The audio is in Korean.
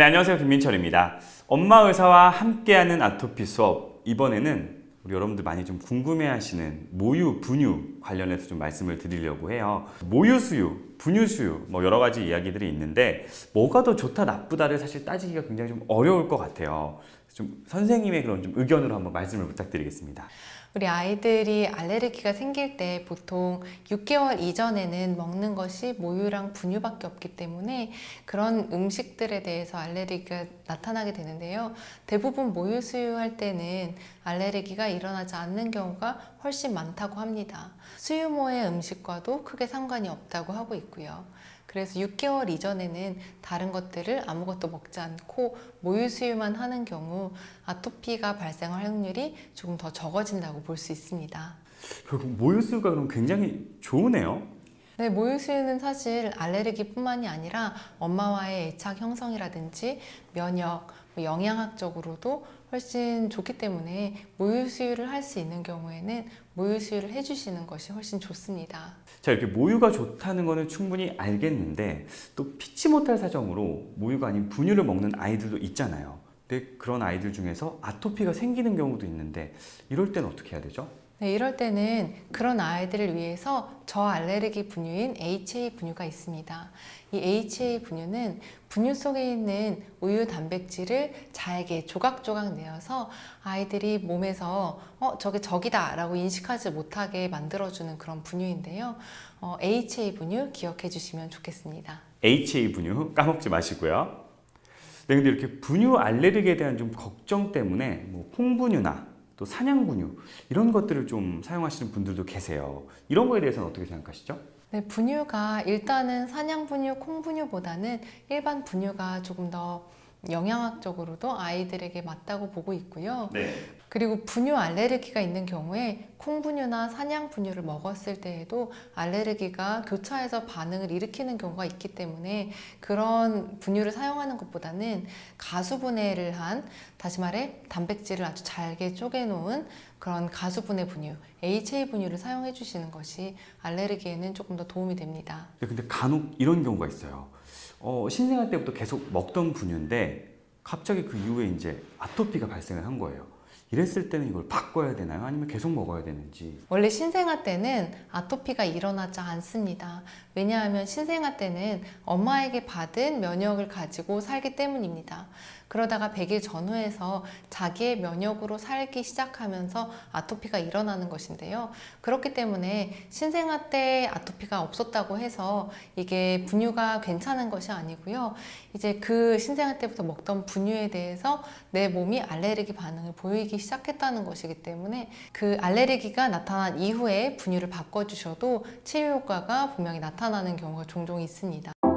네, 안녕하세요. 김민철입니다. 엄마 의사와 함께하는 아토피 수업. 이번에는 우리 여러분들 많이 좀 궁금해 하시는 모유, 분유 관련해서 좀 말씀을 드리려고 해요. 모유 수유, 분유 수유, 뭐 여러 가지 이야기들이 있는데 뭐가 더 좋다 나쁘다를 사실 따지기가 굉장히 좀 어려울 것 같아요. 좀 선생님의 그런 좀 의견으로 한번 말씀을 부탁드리겠습니다. 우리 아이들이 알레르기가 생길 때 보통 6개월 이전에는 먹는 것이 모유랑 분유밖에 없기 때문에 그런 음식들에 대해서 알레르기가 나타나게 되는데요. 대부분 모유 수유할 때는 알레르기가 일어나지 않는 경우가 훨씬 많다고 합니다. 수유모의 음식과도 크게 상관이 없다고 하고 있고요. 그래서 6개월 이전에는 다른 것들을 아무것도 먹지 않고 모유 수유만 하는 경우 아토피가 발생할 확률이 조금 더 적어진다고 볼 수 있습니다. 결국 모유 수유가 그럼 굉장히 좋으네요. 네, 모유 수유는 사실 알레르기뿐만이 아니라 엄마와의 애착 형성이라든지 면역, 뭐 영양학적으로도 훨씬 좋기 때문에 모유 수유를 할 수 있는 경우에는 모유 수유를 해주시는 것이 훨씬 좋습니다. 자 이렇게 모유가 좋다는 거는 충분히 알겠는데 또 피치 못할 사정으로 모유가 아닌 분유를 먹는 아이들도 있잖아요. 근데 그런 아이들 중에서 아토피가 생기는 경우도 있는데 이럴 때는 어떻게 해야 되죠? 네, 이럴 때는 그런 아이들을 위해서 저알레르기 분유인 HA 분유가 있습니다. 이 HA 분유는 분유 속에 있는 우유 단백질을 잘게 조각조각 내어서 아이들이 몸에서 어, 저게 적이다 라고 인식하지 못하게 만들어주는 그런 분유인데요. 어, HA 분유 기억해 주시면 좋겠습니다. HA 분유 까먹지 마시고요. 네, 근데 이렇게 분유 알레르기에 대한 좀 걱정 때문에 뭐 콩분유나 또 사냥분유 이런 것들을 좀 사용하시는 분들도 계세요. 이런 거에 대해서는 어떻게 생각하시죠? 네, 분유가 일단은 사냥 분유, 콩 분유보다는 일반 분유가 조금 더 영양학적으로도 아이들에게 맞다고 보고 있고요. 네. 그리고 분유 알레르기가 있는 경우에 콩분유나 사냥 분유를 먹었을 때에도 알레르기가 교차해서 반응을 일으키는 경우가 있기 때문에 그런 분유를 사용하는 것보다는 가수분해를 한 다시 말해 단백질을 아주 잘게 쪼개놓은 그런 가수분해 분유, HA 분유를 사용해 주시는 것이 알레르기에는 조금 더 도움이 됩니다. 네, 근데 간혹 이런 경우가 있어요. 어, 신생아 때부터 계속 먹던 분유인데 갑자기 그 이후에 이제 아토피가 발생을 한 거예요. 이랬을 때는 이걸 바꿔야 되나요? 아니면 계속 먹어야 되는지? 원래 신생아 때는 아토피가 일어나지 않습니다. 왜냐하면 신생아 때는 엄마에게 받은 면역을 가지고 살기 때문입니다. 그러다가 100일 전후에서 자기의 면역으로 살기 시작하면서 아토피가 일어나는 것인데요. 그렇기 때문에 신생아 때 아토피가 없었다고 해서 이게 분유가 괜찮은 것이 아니고요. 이제 그 신생아 때부터 먹던 분유에 대해서 내 몸이 알레르기 반응을 보이기 생기기 시작했다는 것이기 때문에 그 알레르기가 나타난 이후에 분유를 바꿔주셔도 치료 효과가 분명히 나타나는 경우가 종종 있습니다. 음.